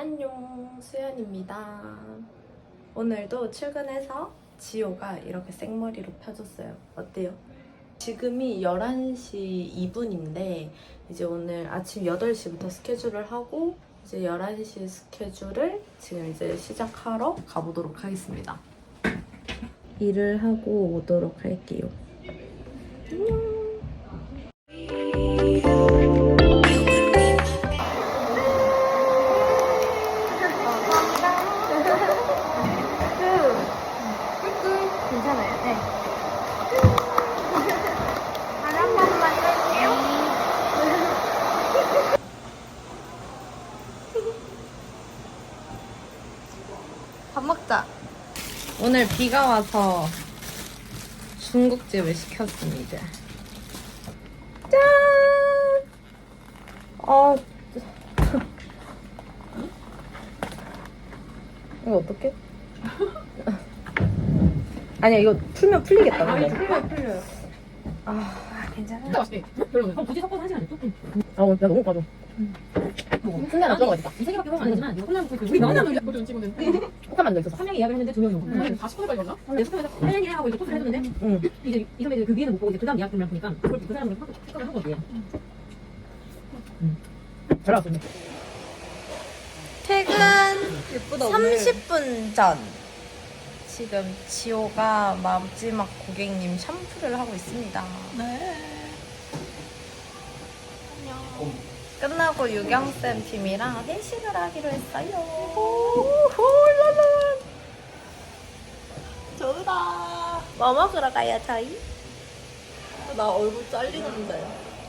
안녕 수연입니다. 오늘도 출근해서 지호가 이렇게 생머리로 펴줬어요. 어때요? 지금이 11시 2분인데 이제 오늘 아침 8시부터 스케줄을 하고 이제 11시 스케줄을 지금 이제 시작하러 가보도록 하겠습니다. 일을 하고 오도록 할게요. 안녕. 밥 먹자. 오늘 비가 와서 중국집을 시켰습니다. 짠! 아, 이거 어떡해? 아니야, 이거 풀면 풀리겠다. 근데. 풀려, 풀려요. 아, 괜찮아요. 맛있지? 별로. 어, 굳이 섞어서 한 시간 좀. 아, 나 너무 가져. 뭐. 순간 어떤 거 있다. 이 세 개밖에 먹으면 안 되지만 이거 먹고 있고 우리 명함을 보던 친구는 혹한 도 있었어. 한 명이 예약을 했는데 두 명이 오고 음. 다 시켜서 걸렸나? 근데 숙소에서 빨리 하고 이제 토스를 해줬는데 응. 이제 이 선배들 그 위에는 못 보고 이제 그 다음 예약 들면 보니까 그걸 그 사람을 확 특가를 한 거지. 잘 나왔어. 퇴근 30분 전. 지금 지호가 마지막 고객님 샴푸를 하고 있습니다. 네. 안녕. 끝나고 유경쌤 팀이랑 회식을 하기로 했어요. 홀라라. 좋다. 뭐 먹으러 가요, 저희? 나 얼굴 잘리는데.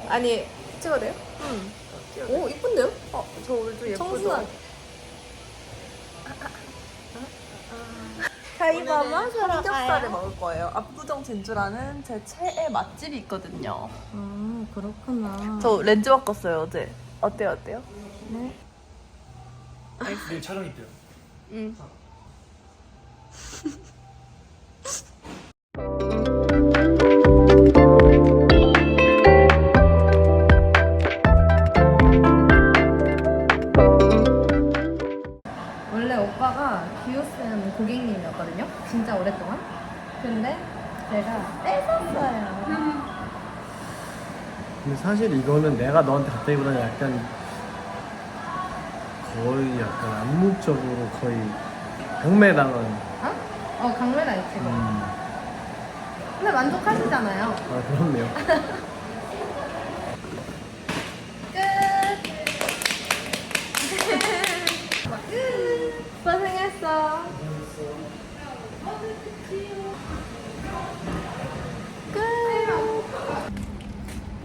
아니, 찍어도 돼요? 응. 오, 이쁜데요? 어, 저 얼굴 예쁘죠? 청순하 저희 뭐 먹으러 삼겹살을 가요? 먹을 거예요. 압구정 진주라는 제 최애 맛집이 있거든요. 아, 그렇구나. 저 렌즈 바꿨어요, 어제. 어때요, 어때요? 내일 촬영 있대요. 응. 오빠가 기호쌤 고객님이었거든요. 진짜 오랫동안. 근데 제가 뺏었어요. 근데 사실 이거는 내가 너한테 갔다기보다는 약간 거의 약간 암묵적으로 거의 경매당한 어? 어, 강매다 있지. 뭐. 음, 근데 만족하시잖아요. 아 그렇네요.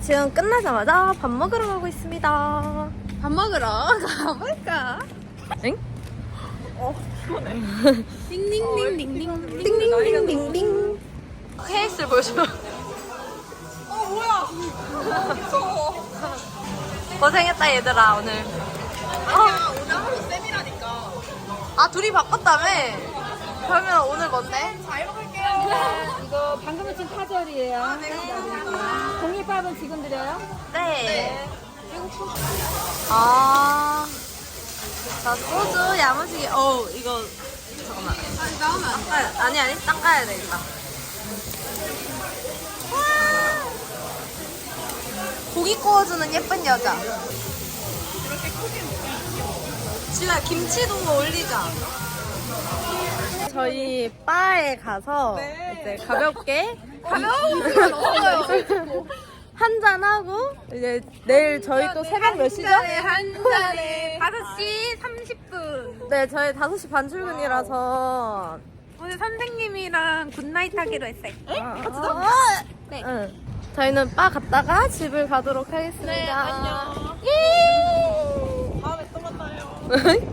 지금 끝나자마자 밥 먹으러 가고 있습니다. 밥 먹으러 가볼까? 엥? 띵띵띵띵띵. 띵띵띵띵띵. 케이스를 보여주면. 어, 뭐야! 무서워. 고생했다 얘들아 오늘. 아니야, 오늘 하루 쌤이라니까. 아 둘이 바꿨다며? 그러면 오늘 뭔데? 잘 먹을게요. 이거 방금 놓친 파절이에요. 아, 네, 감사합니다. 공깃밥은 지금 드려요? 네. 아. 자, 소주 야무지게. 어우, 이거. 잠깐만. 아니, 나오면 안 돼. 아니, 아니, 닦아야 되겠다. 와! 고기 구워주는 예쁜 여자. 이렇게 크게 지우야, 김치도 올리자. 저희 바에 가서 이제 가볍게 가벼운. 한잔 하고 이제 내일 저희 또 새벽 몇 시죠? 한 잔에 5시 30분. 네, 저희 5시 반 출근이라서 오늘 선생님이랑 굿나잇 하기로 했어요. 아, 네. 응. 저희는 바 갔다가 집을 가도록 하겠습니다. 네, 안녕. 예! 다음에 또 만나요.